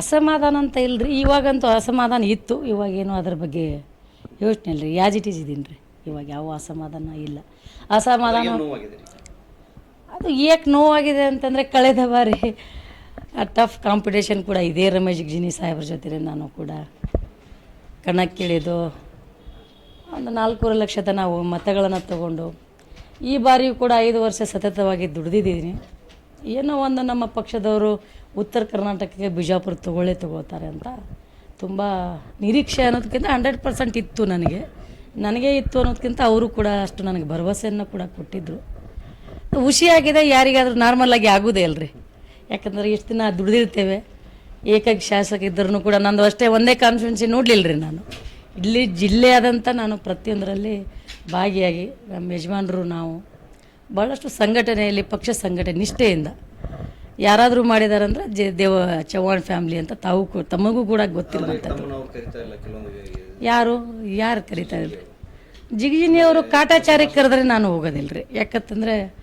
ಅಸಮಾಧಾನ ಅಂತ ಇಲ್ರಿ. ಇವಾಗಂತೂ ಅಸಮಾಧಾನ ಇತ್ತು. ಇವಾಗೇನು ಅದ್ರ ಬಗ್ಗೆ ಯೋಚನೆ ಇಲ್ಲ ರೀ ಯಾಜ್ ಇಟ್ ಈಸ್ ಇದೀನಿ ರೀ ಇವಾಗ ಯಾವ ಅಸಮಾಧಾನ ಇಲ್ಲ. ಅಸಮಾಧಾನ ಅದು ಏಕೆ ನೋವಾಗಿದೆ ಅಂತಂದರೆ ಕಳೆದ ಬಾರಿ ಟಫ್ ಕಾಂಪಿಟೇಷನ್ ಕೂಡ ಇದೆ ರಮೇಶ್ ಜಿನಿ ಸಾಹೇಬ್ರ ಜೊತೆ ನಾನು ಕೂಡ ಕಣಕ್ಕಿಳಿದು ಒಂದು ನಾಲ್ಕೂವರೆ ಲಕ್ಷದ ನಾವು ಮತಗಳನ್ನು ತಗೊಂಡು ಈ ಬಾರಿಯೂ ಕೂಡ ಐದು ವರ್ಷ ಸತತವಾಗಿ ದುಡಿದಿದ್ದೀನಿ. ಏನೋ ಒಂದು ನಮ್ಮ ಪಕ್ಷದವರು ಉತ್ತರ ಕರ್ನಾಟಕಕ್ಕೆ ಬಿಜಾಪುರ ತಗೊಳ್ಳೇ ತಗೋತಾರೆ ಅಂತ. ತುಂಬ ನಿರೀಕ್ಷೆ ಅನ್ನೋದಕ್ಕಿಂತ ಹಂಡ್ರೆಡ್ ಪರ್ಸೆಂಟ್ ಇತ್ತು ನನಗೆ. ನನಗೆ ಇತ್ತು ಅನ್ನೋದಕ್ಕಿಂತ ಅವರು ಕೂಡ ಅಷ್ಟು ನನಗೆ ಭರವಸೆಯನ್ನು ಕೂಡ ಕೊಟ್ಟಿದ್ದರು ಖುಷಿಯಾಗಿದೆ ಯಾರಿಗಾದರೂ ನಾರ್ಮಲ್ ಆಗಿ ಆಗೋದೇ ಅಲ್ರಿ. ಯಾಕಂದ್ರೆ ಇಷ್ಟು ದಿನ ದುಡಿದಿರ್ತೇವೆ. ಏಕಾಗಿ ಶಾಸಕ ಇದ್ದರೂ ಕೂಡ ನಂದು ಅಷ್ಟೇ ಒಂದೇ ಕಾನ್ಫಿಡೆನ್ಸಿ ನೋಡಲಿಲ್ಲ ರೀ ನಾನು. ಇಲ್ಲಿ ಜಿಲ್ಲೆಯಾದಂಥ ನಾನು ಪ್ರತಿಯೊಂದರಲ್ಲಿ ಭಾಗಿಯಾಗಿ ನಮ್ಮ ಯಜಮಾನರು ನಾವು ಭಾಳಷ್ಟು ಸಂಘಟನೆಯಲ್ಲಿ ಪಕ್ಷ ಸಂಘಟನೆ ನಿಷ್ಠೆಯಿಂದ ಯಾರಾದರೂ ಮಾಡಿದಾರಂದ್ರೆ ಜೆ ದೇವ ಚವ್ಹಾಣ್ ಫ್ಯಾಮಿಲಿ ಅಂತ ತಾವು ಕೂ- ತಮಗೂ ಕೂಡ ಗೊತ್ತಿರುವಂಥದ್ದು. ಯಾರು? ಯಾರು ಕರೀತಾ ಇಲ್ರಿ ಜಿಗಿಜಿನಿಯವರು ಕಾಟಾಚಾರಿ ಕರೆದ್ರೆ ನಾನು ಹೋಗೋದಿಲ್ಲ ರೀ ಯಾಕಂತಂದರೆ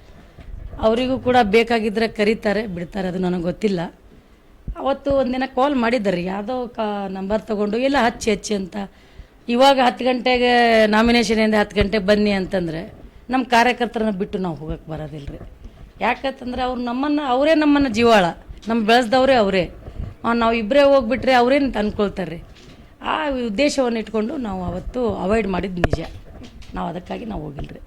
ಅವರಿಗೂ ಕೂಡ ಬೇಕಾಗಿದ್ದರೆ ಕರೀತಾರೆ ಬಿಡ್ತಾರೆ ಅದು ನನಗೆ ಗೊತ್ತಿಲ್ಲ. ಅವತ್ತು ಒಂದಿನ ಕಾಲ್ ಮಾಡಿದ್ದಾರೆ. ಯಾವುದೋ ಕಾ ನಂಬರ್ ತೊಗೊಂಡು ಎಲ್ಲ ಹಚ್ಚಿ ಹಚ್ಚಿ ಅಂತ. ಇವಾಗ ಹತ್ತು ಗಂಟೆಗೆ ನಾಮಿನೇಷನ್ ಇಂದ ಹತ್ತು ಗಂಟೆಗೆ ಬನ್ನಿ ಅಂತಂದರೆ ನಮ್ಮ ಕಾರ್ಯಕರ್ತರನ್ನ ಬಿಟ್ಟು ನಾವು ಹೋಗಕ್ಕೆ ಬರೋದಿಲ್ಲ ರೀ ಯಾಕಂತಂದ್ರೆ ಅವ್ರು ನಮ್ಮನ್ನು ಅವರೇ ನಮ್ಮನ್ನು ಜೀವಾಳ. ನಮ್ಮ ಬೆಳೆಸ್ದವ್ರೆ ಅವರೇ. ನಾವು ಇಬ್ಬರೇ ಹೋಗ್ಬಿಟ್ರೆ ಅವರೇನು ಅನ್ಕೊಳ್ತಾರೆ ರೀ ಆ ಉದ್ದೇಶವನ್ನು ಇಟ್ಕೊಂಡು ನಾವು ಅವತ್ತು ಅವಾಯ್ಡ್ ಮಾಡಿದ್ದು ನಿಜ. ನಾವು ಅದಕ್ಕಾಗಿ ನಾವು ಹೋಗಿಲ್ರಿ.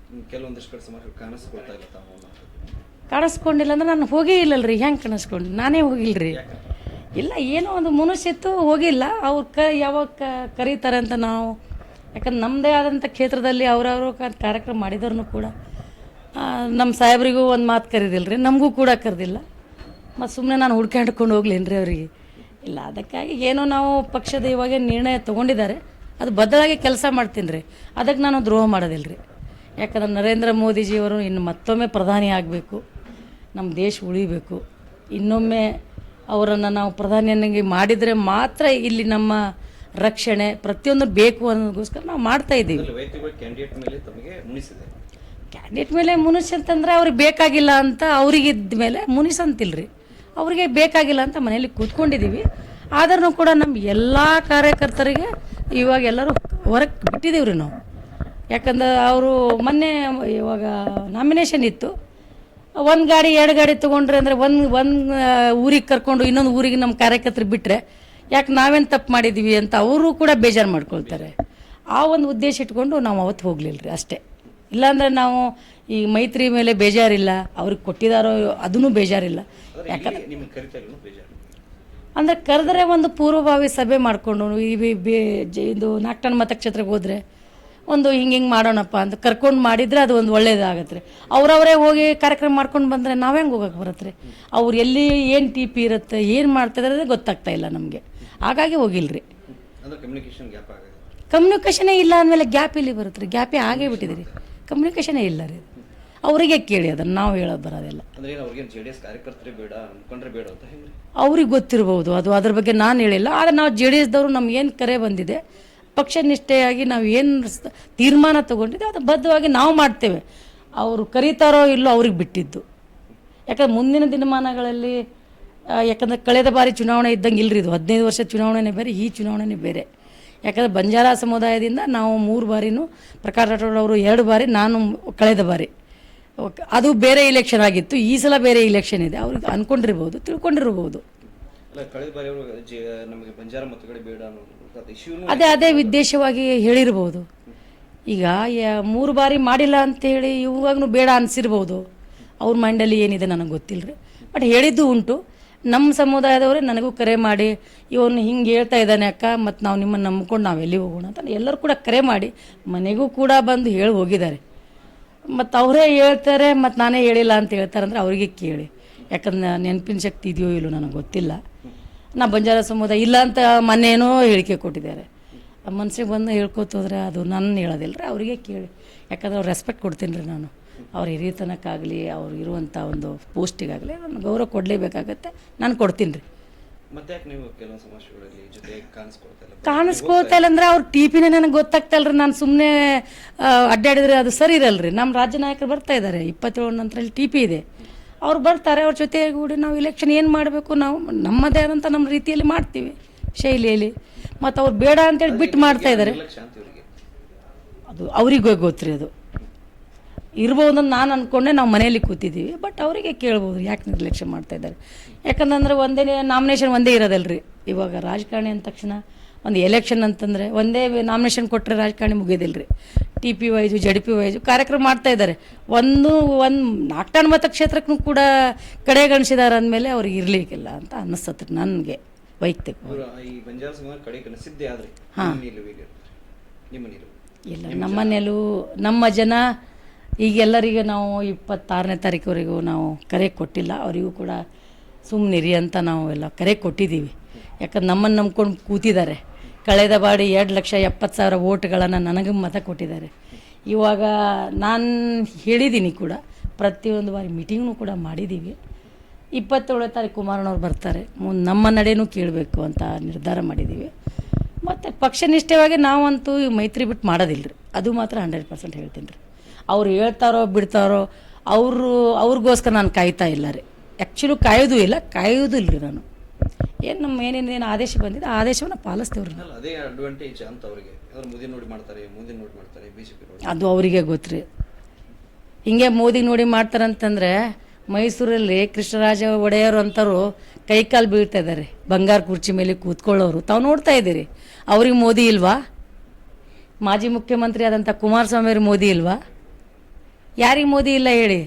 ಕಾಣಿಸ್ಕೊಂಡಿಲ್ಲ ಅಂದ್ರೆ ನಾನು ಹೋಗೇ ಇಲ್ಲಲ್ರಿ. ಹೆಂಗೆ ಕಾಣಿಸ್ಕೊಂಡು ನಾನೇ ಹೋಗಿಲ್ರಿ. ಇಲ್ಲ ಏನೋ ಒಂದು ಮನುಷ್ಯತ್ತು ಹೋಗಿಲ್ಲ. ಅವ್ರು ಕ ಯಾವಾಗ ಕ ಕರೀತಾರೆ ಅಂತ ನಾವು. ಯಾಕಂದ್ರೆ ನಮ್ಮದೇ ಆದಂಥ ಕ್ಷೇತ್ರದಲ್ಲಿ ಅವರವರು ಕಾರ್ಯಕ್ರಮ ಮಾಡಿದವ್ರನ್ನೂ ಕೂಡ ನಮ್ಮ ಸಾಹೇಬ್ರಿಗೂ ಒಂದು ಮಾತು ಕರೀದಿಲ್ಲ ರೀ ನಮಗೂ ಕೂಡ ಕರೆದಿಲ್ಲ. ಮತ್ತು ಸುಮ್ಮನೆ ನಾನು ಹುಡ್ಕ್ಯಾಂಡ್ಕೊಂಡು ಹೋಗ್ಲೇನು ರೀ ಅವರಿಗೆ. ಇಲ್ಲ, ಅದಕ್ಕಾಗಿ ಏನೋ ನಾವು ಪಕ್ಷದ ಇವಾಗ ನಿರ್ಣಯ ತೊಗೊಂಡಿದ್ದಾರೆ. ಅದು ಬದಲಾಗಿ ಕೆಲಸ ಮಾಡ್ತೀನಿ ರೀ ಅದಕ್ಕೆ ನಾನು ದ್ರೋಹ ಮಾಡೋದಿಲ್ಲ ರೀ ಯಾಕಂದ್ರೆ ನರೇಂದ್ರ ಮೋದಿಜಿಯವರು ಇನ್ನು ಮತ್ತೊಮ್ಮೆ ಪ್ರಧಾನಿ ಆಗಬೇಕು. ನಮ್ಮ ದೇಶ ಉಳಿಬೇಕು. ಇನ್ನೊಮ್ಮೆ ಅವರನ್ನು ನಾವು ಪ್ರಧಾನಿಯನ್ನಾಗಿ ಮಾಡಿದರೆ ಮಾತ್ರ ಇಲ್ಲಿ ನಮ್ಮ ರಕ್ಷಣೆ ಪ್ರತಿಯೊಂದು ಬೇಕು ಅನ್ನೋದಕ್ಕೋಸ್ಕರ ನಾವು ಮಾಡ್ತಾ ಇದ್ದೀವಿ. ಕ್ಯಾಂಡಿಡೇಟ್ ಮೇಲೆ ಮುನಿಸ್ ಅಂತಂದ್ರೆ ಅವ್ರಿಗೆ ಬೇಕಾಗಿಲ್ಲ ಅಂತ ಅವ್ರಿಗೆ ಇದ್ದ ಮೇಲೆ ಮುನಿಸ್ ಅಂತಿಲ್ರಿ. ಅವ್ರಿಗೆ ಬೇಕಾಗಿಲ್ಲ ಅಂತ ಮನೇಲಿ ಕೂತ್ಕೊಂಡಿದ್ದೀವಿ ಆದ್ರೂ ಕೂಡ ನಮ್ಮ ಎಲ್ಲ ಕಾರ್ಯಕರ್ತರಿಗೆ ಇವಾಗ ಎಲ್ಲರೂ ಬಿಟ್ಟಿದ್ದೀವಿ ರೀ ನಾವು. ಯಾಕಂದ್ರೆ ಅವರು ಮೊನ್ನೆ ಇವಾಗ ನಾಮಿನೇಷನ್ ಇತ್ತು. ಒಂದು ಗಾಡಿ, ಎರಡು ಗಾಡಿ ತೊಗೊಂಡ್ರೆ ಅಂದರೆ ಒಂದು ಒಂದು ಊರಿಗೆ ಕರ್ಕೊಂಡು ಇನ್ನೊಂದು ಊರಿಗೆ ನಮ್ಮ ಕಾರ್ಯಕರ್ತರು ಬಿಟ್ಟರೆ ಯಾಕೆ ನಾವೇನು ತಪ್ಪು ಮಾಡಿದ್ದೀವಿ ಅಂತ ಅವರು ಕೂಡ ಬೇಜಾರು ಮಾಡ್ಕೊಳ್ತಾರೆ. ಆ ಒಂದು ಉದ್ದೇಶ ಇಟ್ಕೊಂಡು ನಾವು ಅವತ್ತು ಹೋಗಲಿಲ್ಲ ರೀ ಅಷ್ಟೇ. ಇಲ್ಲಾಂದರೆ ನಾವು ಈ ಮೈತ್ರಿ ಮೇಲೆ ಬೇಜಾರಿಲ್ಲ ಅವ್ರಿಗೆ ಕೊಟ್ಟಿದಾರೋ ಅದನ್ನು ಬೇಜಾರಿಲ್ಲ. ಯಾಕಂದ್ರೆ ಅಂದ್ರೆ ಕರೆದ್ರೆ ಒಂದು ಪೂರ್ವಭಾವಿ ಸಭೆ ಮಾಡಿಕೊಂಡು ಈ ಬಿ- ಇದು ನಾಕ್ಟನ್ ಮತಕ್ಷೇತ್ರಕ್ಕೆ ಹೋದರೆ ಒಂದು ಹಿಂಗೆ ಹಿಂಗೆ ಮಾಡೋಣಪ್ಪ ಅಂತ ಕರ್ಕೊಂಡು ಮಾಡಿದರೆ ಅದು ಒಂದು ಒಳ್ಳೇದಾಗತ್ತೆ ರೀ. ಅವ್ರವರೇ ಹೋಗಿ ಕಾರ್ಯಕ್ರಮ ಮಾಡ್ಕೊಂಡು ಬಂದರೆ ನಾವು ಹೆಂಗೆ ಹೋಗಕ್ಕೆ ಬರತ್ತೆ ರೀ? ಅವ್ರು ಎಲ್ಲಿ ಏನು ಟಿ ಪಿ ಇರುತ್ತೆ ಏನು ಮಾಡ್ತಿದ್ರೆ ಗೊತ್ತಾಗ್ತಾ ಇಲ್ಲ ನಮಗೆ. ಹಾಗಾಗಿ ಹೋಗಿಲ್ರಿ ಕಮ್ಯುನಿಕೇಷನೇ ಇಲ್ಲ ಅಂದಮೇಲೆ ಗ್ಯಾಪ್ ಇಲ್ಲಿ ಬರುತ್ತೆ ರೀ. ಗ್ಯಾಪೇ ಆಗೇ ಬಿಟ್ಟಿದೆ ರೀ. ಕಮ್ಯುನಿಕೇಷನೇ ಇಲ್ಲ ರೀ. ಅವರಿಗೆ ಕೇಳಿ ಅದನ್ನು ನಾವು ಹೇಳೋದು ಬರೋದಿಲ್ಲ. ಅಂದ್ರೆ ಏನು ಅವ್ರಿಗೇನು ಜೆ ಡಿ ಎಸ್ ಕಾರ್ಯಕರ್ತರೇ ಬೇಡ ಅನ್ಕೊಂಡ್ರೆ ಬೇಡ ಅಂತ ಹೆಂಗ್ರಿ? ಅವ್ರಿಗೆ ಗೊತ್ತಿರ್ಬೋದು ಅದು ಅದ್ರ ಬಗ್ಗೆ ನಾನು ಹೇಳಿಲ್ಲ. ಆದರೆ ನಾವು ಜೆ ಡಿ ಎಸ್ದವರು ಏನು ಕರೆ ಬಂದಿದೆ ಪಕ್ಷ ನಿಷ್ಠೆಯಾಗಿ ನಾವು ಏನು ತೀರ್ಮಾನ ತಗೊಂಡಿದ್ದೆ ಅದು ಬದ್ಧವಾಗಿ ನಾವು ಮಾಡ್ತೇವೆ. ಅವರು ಕರೀತಾರೋ ಇಲ್ಲೋ ಅವ್ರಿಗೆ ಬಿಟ್ಟಿದ್ದು. ಯಾಕಂದ್ರೆ ಮುಂದಿನ ದಿನಮಾನಗಳಲ್ಲಿ ಯಾಕಂದ್ರೆ ಕಳೆದ ಬಾರಿ ಚುನಾವಣೆ ಇದ್ದಂಗೆ ಇಲ್ರಿ ಇದು ಹದಿನೈದು ವರ್ಷ ಚುನಾವಣೆನೇ ಬೇರೆ ಈ ಚುನಾವಣೆನೇ ಬೇರೆ. ಯಾಕಂದ್ರೆ ಬಂಜಾರ ಸಮುದಾಯದಿಂದ ನಾವು ಮೂರು ಬಾರಿನೂ ಪ್ರಕಾಶ್ ರಾಠೋಡ್ ಅವರು ಎರಡು ಬಾರಿ ನಾನು ಕಳೆದ ಬಾರಿ. ಓಕೆ ಅದು ಬೇರೆ ಇಲೆಕ್ಷನ್ ಆಗಿತ್ತು. ಈ ಸಲ ಬೇರೆ ಇಲೆಕ್ಷನ್ ಇದೆ. ಅವ್ರಿಗೆ ಅಂದ್ಕೊಂಡಿರ್ಬೋದು ತಿಳ್ಕೊಂಡಿರ್ಬೋದು. ಅದೇ ಅದೇ ಉದ್ದೇಶವಾಗಿ ಹೇಳಿರ್ಬೋದು. ಈಗ ಮೂರು ಬಾರಿ ಮಾಡಿಲ್ಲ ಅಂತೇಳಿ ಇವಾಗೂ ಬೇಡ ಅನಿಸಿರ್ಬೋದು. ಅವ್ರ ಮೈಂಡಲ್ಲಿ ಏನಿದೆ ನನಗೆ ಗೊತ್ತಿಲ್ಲ ರೀ ಬಟ್ ಹೇಳಿದ್ದು ಉಂಟು. ನಮ್ಮ ಸಮುದಾಯದವರೇ ನನಗೂ ಕರೆ ಮಾಡಿ, ಇವನು ಹಿಂಗೆ ಹೇಳ್ತಾ ಇದ್ದಾನೆ ಅಕ್ಕ ಮತ್ತು ನಾವು ನಿಮ್ಮನ್ನು ನಂಬ್ಕೊಂಡು ನಾವು ಎಲ್ಲಿ ಹೋಗೋಣ? ಅಂತ ಎಲ್ಲರೂ ಕೂಡ ಕರೆ ಮಾಡಿ, ಮನೆಗೂ ಕೂಡ ಬಂದು ಹೇಳಿ ಹೋಗಿದ್ದಾರೆ. ಮತ್ತು ಅವರೇ ಹೇಳ್ತಾರೆ ಮತ್ತು ನಾನೇ ಹೇಳಿಲ್ಲ ಅಂತ ಹೇಳ್ತಾರೆ ಅಂದರೆ ಅವರಿಗೆ ಕೇಳಿ. ಯಾಕಂದ್ರೆ ನೆನಪಿನ ಶಕ್ತಿ ಇದೆಯೋ ಇಲ್ಲೋ ನನಗೆ ಗೊತ್ತಿಲ್ಲ. ನಾ ಬಂಜಾರ ಸಮುದಾಯ ಇಲ್ಲ ಅಂತ ಮನೇನೋ ಹೇಳಿಕೆ ಕೊಟ್ಟಿದ್ದಾರೆ. ಮನ್ಸಿಗೆ ಬಂದು ಹೇಳ್ಕೊತೋದ್ರೆ ಅದು ನನ್ನ ಹೇಳೋದಿಲ್ಲ ರೀ ಅವರಿಗೆ ಕೇಳಿ. ಯಾಕಂದ್ರೆ ಅವ್ರು ರೆಸ್ಪೆಕ್ಟ್ ಕೊಡ್ತೀನಿ ರೀ ನಾನು. ಅವ್ರ ಹಿರಿಯತನಕ್ಕಾಗಲಿ ಅವ್ರು ಇರುವಂಥ ಒಂದು ಪೋಸ್ಟಿಗಾಗಲಿ ನಾನು ಗೌರವ ಕೊಡಲೇಬೇಕಾಗತ್ತೆ. ನಾನು ಕೊಡ್ತೀನಿ ರೀ. ಕಾಣಿಸ್ಕೊಳ್ತಾ ಇಲ್ಲ? ಅಂದ್ರೆ ಅವ್ರ ಟಿಪಿನೇ ನನಗೆ ಗೊತ್ತಾಗ್ತಾ ಇಲ್ರಿ. ನಾನು ಸುಮ್ಮನೆ ಅಡ್ಡಾಡಿದ್ರೆ ಅದು ಸರಿ ಇರಲ್ರಿ. ನಮ್ಮ ರಾಜ್ಯ ನಾಯಕರು ಬರ್ತಾ ಇದ್ದಾರೆ ಇಪ್ಪತ್ತೇಳು ನಂತರ ಟಿ ಪಿ ಇದೆ. ಅವ್ರು ಬರ್ತಾರೆ ಅವ್ರ ಜೊತೆಗೂಡಿ ನಾವು ಇಲೆಕ್ಷನ್ ಏನು ಮಾಡಬೇಕು ನಾವು ನಮ್ಮದೇ ಆದಂಥ ನಮ್ಮ ರೀತಿಯಲ್ಲಿ ಮಾಡ್ತೀವಿ ಶೈಲಿಯಲ್ಲಿ. ಮತ್ತು ಅವ್ರು ಬೇಡ ಅಂತೇಳಿ ಬಿಟ್ಟು ಮಾಡ್ತಾ ಇದ್ದಾರೆ ಅದು ಅವ್ರಿಗೆ ಗೊತ್ತ್ರಿ ಅದು. ಇರ್ಬೋದು ಅಂತ ನಾನು ಅಂದ್ಕೊಂಡೆ ನಾವು ಮನೆಯಲ್ಲಿ ಕೂತಿದ್ದೀವಿ ಬಟ್ ಅವರಿಗೆ ಕೇಳ್ಬೋದು ಯಾಕೆ ನಿರ್ಲಕ್ಷ್ಯ ಮಾಡ್ತಾ ಇದ್ದಾರೆ. ಯಾಕಂತಂದ್ರೆ ಒಂದೇ ನಾಮಿನೇಷನ್ ಒಂದೇ ಇರೋದಲ್ರಿ. ಇವಾಗ ರಾಜಕಾರಣಿ ಅಂದ ತಕ್ಷಣ ಒಂದು ಎಲೆಕ್ಷನ್ ಅಂತಂದರೆ ಒಂದೇ ನಾಮಿನೇಷನ್ ಕೊಟ್ಟರೆ ರಾಜಕಾರಣಿ ಮುಗಿಯೋದಿಲ್ಲ ರೀ T P wise Z P wise ಕಾರ್ಯಕ್ರಮ ಮಾಡ್ತಾ ಇದ್ದಾರೆ. ಒಂದು ಒಂದು ನಾಲ್ಕು ಮತಕ್ಷೇತ್ರಕ್ಕೂ ಕೂಡ ಕಡೆಗಣಿಸಿದಾರೆ ಅಂದಮೇಲೆ ಅವ್ರಿಗೆ ಇರಲಿಕ್ಕಿಲ್ಲ ಅಂತ ಅನ್ನಿಸ್ತತ್ರಿ ನನಗೆ ವೈಯಕ್ತಿಕ ಹಾಂ. ಇಲ್ಲ ನಮ್ಮ ನೆಲವು ನಮ್ಮ ಜನ ಈಗ ಎಲ್ಲರಿಗೆ ನಾವು ಇಪ್ಪತ್ತಾರನೇ ತಾರೀಕುವರೆಗೂ ನಾವು ಕರೆ ಕೊಟ್ಟಿಲ್ಲ. ಅವರಿಗೂ ಕೂಡ ಸುಮ್ಮನಿರಿ ಅಂತ ನಾವು ಎಲ್ಲ ಕರೆ ಕೊಟ್ಟಿದ್ದೀವಿ. ಯಾಕಂದ್ರೆ ನಮ್ಮನ್ನು ನಂಬ್ಕೊಂಡು ಕೂತಿದ್ದಾರೆ. ಕಳೆದ ಬಾಡಿ ಎರಡು ಲಕ್ಷ ಎಪ್ಪತ್ತು ಸಾವಿರ ಓಟ್ಗಳನ್ನು ನನಗೆ ಮತ ಕೊಟ್ಟಿದ್ದಾರೆ. ಇವಾಗ ನಾನು ಹೇಳಿದ್ದೀನಿ ಕೂಡ, ಪ್ರತಿಯೊಂದು ಬಾರಿ ಮೀಟಿಂಗ್ನು ಕೂಡ ಮಾಡಿದ್ದೀವಿ ಇಪ್ಪತ್ತೇಳನೇ ತಾರೀಕು ಕುಮಾರಣ್ಣವ್ರು ಬರ್ತಾರೆ. ಮುಂದೆ ನಮ್ಮ ನಡೆನೂ ಕೇಳಬೇಕು ಅಂತ ನಿರ್ಧಾರ ಮಾಡಿದ್ದೀವಿ ಮತ್ತು ಪಕ್ಷನಿಷ್ಠವಾಗಿ ನಾವಂತೂ ಮೈತ್ರಿ ಬಿಟ್ಟು ಮಾಡೋದಿಲ್ಲ ರೀ ಅದು ಮಾತ್ರ ಹಂಡ್ರೆಡ್ ಪರ್ಸೆಂಟ್ ಹೇಳ್ತೀನಿ ರೀ. ಅವ್ರು ಹೇಳ್ತಾರೋ ಬಿಡ್ತಾರೋ ಅವರು ಅವ್ರಿಗೋಸ್ಕರ ನಾನು ಕಾಯ್ತಾ ಇಲ್ಲ ರೀ. ಆ್ಯಕ್ಚುಲಿ ಕಾಯೋದು ಇಲ್ಲ ಕಾಯೋದು ಇಲ್ಲ ರೀ ನಾನು. ಏನು ನಮ್ಮ ಏನೇನು ಏನು ಆದೇಶ ಬಂದಿದೆ ಆ ಆದೇಶವನ್ನು ಪಾಲಿಸ್ತೇವೆ ರೀ ಅಲ್ಲ ಅದೇ ಅಡ್ವಾಂಟೇಜ್ ಅಂತ ಅವರಿಗೆ. ಅವ್ರು ಮುಂದಿನ ನೋಡಿ ಮಾಡ್ತಾರೆ ಮುಂದಿನ ನೋಡಿ ಮಾಡ್ತಾರೆ ಬಿಜೆಪಿ ನೋಡಿ. ಅದು ಅವರಿಗೆ ಗೊತ್ತ್ರಿ. ಹಿಂಗೆ ಮೋದಿ ನೋಡಿ ಮಾಡ್ತಾರಂತಂದ್ರೆ ಮೈಸೂರಲ್ಲಿ ಕೃಷ್ಣರಾಜ ಒಡೆಯರು ಅಂತವರು ಕೈಕಾಲು ಬೀಳ್ತಾ ಇದ್ದಾರೆ ಬಂಗಾರ ಕುರ್ಚಿ ಮೇಲೆ ಕೂತ್ಕೊಳ್ಳೋರು. ತಾವು ನೋಡ್ತಾ ಇದ್ದೀರಿ. ಅವ್ರಿಗೆ ಮೋದಿ ಇಲ್ವಾ? ಮಾಜಿ ಮುಖ್ಯಮಂತ್ರಿ ಆದಂಥ ಕುಮಾರಸ್ವಾಮಿ ಅವ್ರಿಗೆ ಮೋದಿ ಇಲ್ವಾ? ಯಾರಿಗೆ ಮೋದಿ ಇಲ್ಲ ಹೇಳಿ?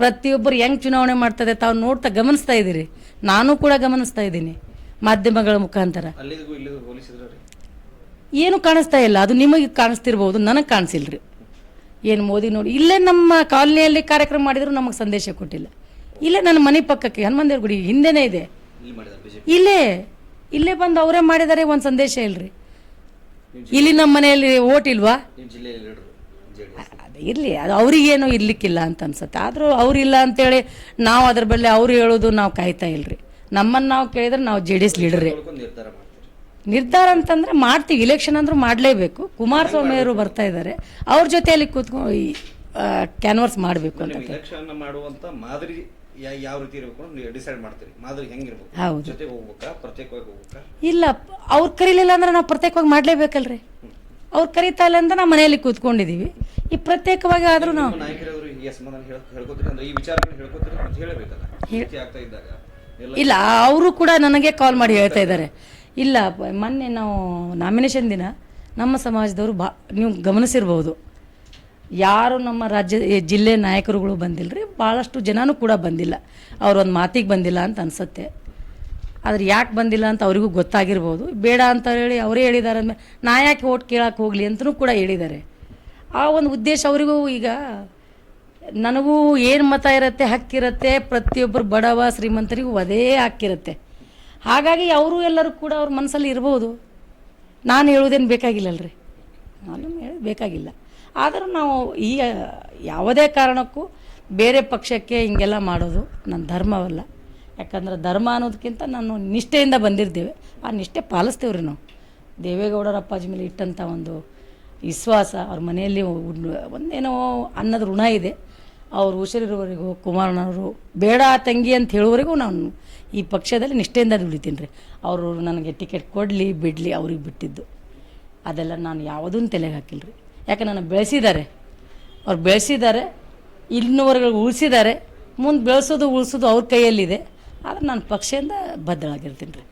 ಪ್ರತಿಯೊಬ್ಬರು ಹೆಂಗೆ ಚುನಾವಣೆ ಮಾಡ್ತದೆ ತಾವು ನೋಡ್ತಾ ಗಮನಿಸ್ತಾ ಇದ್ದೀರಿ. ನಾನು ಕೂಡ ಗಮನಿಸ್ತಾ ಇದ್ದೀನಿ ಮಾಧ್ಯಮಗಳ ಮುಖಾಂತರ. ಏನು ಕಾಣಿಸ್ತಾ ಇಲ್ಲ. ಅದು ನಿಮಗೆ ಕಾಣಿಸ್ತಿರ್ಬೋದು ನನಗೆ ಕಾಣಿಸಿಲ್ಲ ರೀ ಏನು ಮೋದಿ ನೋಡಿ ಇಲ್ಲೇ ನಮ್ಮ ಕಾಲನಿಯಲ್ಲಿ ಕಾರ್ಯಕ್ರಮ ಮಾಡಿದ್ರು ನಮಗೆ ಸಂದೇಶ ಕೊಟ್ಟಿಲ್ಲ. ಇಲ್ಲೇ ನನ್ನ ಮನೆ ಪಕ್ಕಕ್ಕೆ ಹನುಮಂದೇವ್ರ ಗುಡಿ ಹಿಂದೆನೇ ಇದೆ. ಇಲ್ಲಿ ಇಲ್ಲೇ ಇಲ್ಲೇ ಬಂದು ಅವರೇ ಮಾಡಿದ್ದಾರೆ ಒಂದು ಸಂದೇಶ ಇಲ್ರಿ ಇಲ್ಲಿ ನಮ್ಮ ಮನೆಯಲ್ಲಿ ಓಟ್ ಇಲ್ವಾ? ಅದು ಇರಲಿ ಅದು ಅವ್ರಿಗೇನು ಇರ್ಲಿಕ್ಕಿಲ್ಲ ಅಂತ ಅನ್ಸುತ್ತೆ. ಆದರೂ ಅವರಿಲ್ಲ ಅಂತೇಳಿ ನಾವು ಅದ್ರ ಬಳಿ ಅವ್ರು ಹೇಳೋದು ನಾವು ಕಾಯ್ತಾ ಇಲ್ರಿ. ನಮ್ಮನ್ನು ನಾವು ಕೇಳಿದ್ರೆ ನಾವು ಜೆ ಡಿ ಎಸ್ ಲೀಡರೇ ನಿರ್ಧಾರ ಅಂತಂದ್ರೆ ಮಾಡ್ತೀವಿ. ಇಲೆಕ್ಷನ್ ಅಂದ್ರೂ ಮಾಡಲೇಬೇಕು. ಕುಮಾರಸ್ವಾಮಿ ಅವರು ಬರ್ತಾ ಇದ್ದಾರೆ ಅವ್ರ ಜೊತೆಯಲ್ಲಿ ಕೂತ್ಕೊಂಡು ಕ್ಯಾನ್ವರ್ಸ್ ಮಾಡಬೇಕು ಅಂತ ಇಲೆಕ್ಷನ್ ಮಾಡುವಂತ ಮಾದರಿ ಯಾವ ರೀತಿ ಇರಬೇಕು ಡಿಸೈಡ್ ಮಾಡ್ತೀರಿ. ಮಾದರಿ ಹೆಂಗಿರ್ಬೇಕು ಹೌದು. ಜೊತೆ ಹೋಗ್ಬೇಕಾ? ಪ್ರತ್ಯೇಕವಾಗಿ ಹೋಗ್ಬೇಕಾ? ಇಲ್ಲ ಅವ್ರು ಕರೀಲಿಲ್ಲ ಅಂದ್ರೆ ನಾವು ಪ್ರತ್ಯೇಕವಾಗಿ ಮಾಡಲೇಬೇಕಲ್ರಿ. ಅವ್ರು ಕರೀತಾ ಇಲ್ಲ ಅಂತ ನಾವು ಮನೆಯಲ್ಲಿ ಕೂತ್ಕೊಂಡಿದ್ದೀವಿ ಈ ಪ್ರತ್ಯೇಕವಾಗಿ ಆದರೂ ನಾವು ಇಲ್ಲ ಅವರು ಕೂಡ ನನಗೆ ಕಾಲ್ ಮಾಡಿ ಹೇಳ್ತಾ ಇದ್ದಾರೆ. ಇಲ್ಲ ಮೊನ್ನೆ ನಾವು ನಾಮಿನೇಷನ್ ದಿನ ನಮ್ಮ ಸಮಾಜದವರು ಬಾ ನೀವು ಗಮನಿಸಿರ್ಬೋದು. ಯಾರು ನಮ್ಮ ರಾಜ್ಯ ಜಿಲ್ಲೆ ನಾಯಕರುಗಳು ಬಂದಿಲ್ಲ ರೀ ಭಾಳಷ್ಟು ಜನನೂ ಕೂಡ ಬಂದಿಲ್ಲ. ಅವ್ರ ಒಂದು ಮಾತಿಗೆ ಬಂದಿಲ್ಲ ಅಂತ ಅನ್ಸುತ್ತೆ. ಆದ್ರೆ ಯಾಕೆ ಬಂದಿಲ್ಲ ಅಂತ ಅವರಿಗೂ ಗೊತ್ತಾಗಿರ್ಬೋದು. ಬೇಡ ಅಂತ ಹೇಳಿ ಅವರೇ ಹೇಳಿದ್ದಾರೆ ಅಂದಮೇಲೆ ನಾ ಯಾಕೆ ಓಟ್ ಕೇಳಕ್ಕೆ ಹೋಗಲಿ ಅಂತಲೂ ಕೂಡ ಹೇಳಿದ್ದಾರೆ. ಆ ಒಂದು ಉದ್ದೇಶ ಅವರಿಗೂ ಈಗ ನನಗೂ ಏನು ಮತ ಇರುತ್ತೆ ಹಕ್ಕಿರುತ್ತೆ, ಪ್ರತಿಯೊಬ್ಬರು ಬಡವ ಶ್ರೀಮಂತರಿಗೂ ಅದೇ ಹಕ್ಕಿರುತ್ತೆ. ಹಾಗಾಗಿ ಅವರು ಎಲ್ಲರೂ ಕೂಡ ಅವ್ರ ಮನಸ್ಸಲ್ಲಿ ಇರ್ಬೋದು. ನಾನು ಹೇಳೋದೇನು ಬೇಕಾಗಿಲ್ಲಲ್ರಿ? ನಾನು ಹೇಳಿ, ಬೇಕಾಗಿಲ್ಲ. ಆದರೂ ನಾವು ಈ ಯಾವುದೇ ಕಾರಣಕ್ಕೂ ಬೇರೆ ಪಕ್ಷಕ್ಕೆ ಹಿಂಗೆಲ್ಲ ಮಾಡೋದು ನನ್ನ ಧರ್ಮವಲ್ಲ. ಯಾಕಂದ್ರೆ ಧರ್ಮ ಅನ್ನೋದಕ್ಕಿಂತ ನಾನು ನಿಷ್ಠೆಯಿಂದ ಬಂದಿರ್ತೇವೆ ಆ ನಿಷ್ಠೆ ಪಾಲಿಸ್ತೇವ್ರಿ ನಾವು. ದೇವೇಗೌಡರ ಅಪ್ಪಾಜಿ ಮೇಲೆ ಇಟ್ಟಂಥ ಒಂದು ವಿಶ್ವಾಸ ಅವ್ರ ಮನೆಯಲ್ಲಿ ಒಂದೇನೋ ಅನ್ನದ ಋಣ ಇದೆ. ಅವರು ಹುಷಾರಿರೋವರೆಗೂ ಕುಮಾರನವರು ಬೇಡ ತಂಗಿ ಅಂತ ಹೇಳುವವರೆಗೂ ನಾನು ಈ ಪಕ್ಷದಲ್ಲಿ ನಿಷ್ಠೆಯಿಂದ ದುಡಿತೀನಿ ರೀ ಅವರು ನನಗೆ ಟಿಕೆಟ್ ಕೊಡಲಿ, ಬಿಡಲಿ, ಅವ್ರಿಗೆ ಬಿಟ್ಟಿದ್ದು. ಅದೆಲ್ಲ ನಾನು ಯಾವುದೂ ತಲೆಗೆ ಹಾಕಿಲ್ಲ ರೀ ಯಾಕೆ ನನ್ನ ಬೆಳೆಸಿದ್ದಾರೆ. ಅವ್ರು ಬೆಳೆಸಿದ್ದಾರೆ ಇನ್ನುವರೆಗೂ ಉಳಿಸಿದ್ದಾರೆ. ಮುಂದೆ ಬೆಳೆಸೋದು, ಉಳಿಸೋದು ಅವ್ರ ಕೈಯಲ್ಲಿದೆ. ಆದರೆ ನಾನು ಪಕ್ಷದಿಂದ ಬದ್ಧಳಾಗಿರ್ತೀನಿ ರೀ.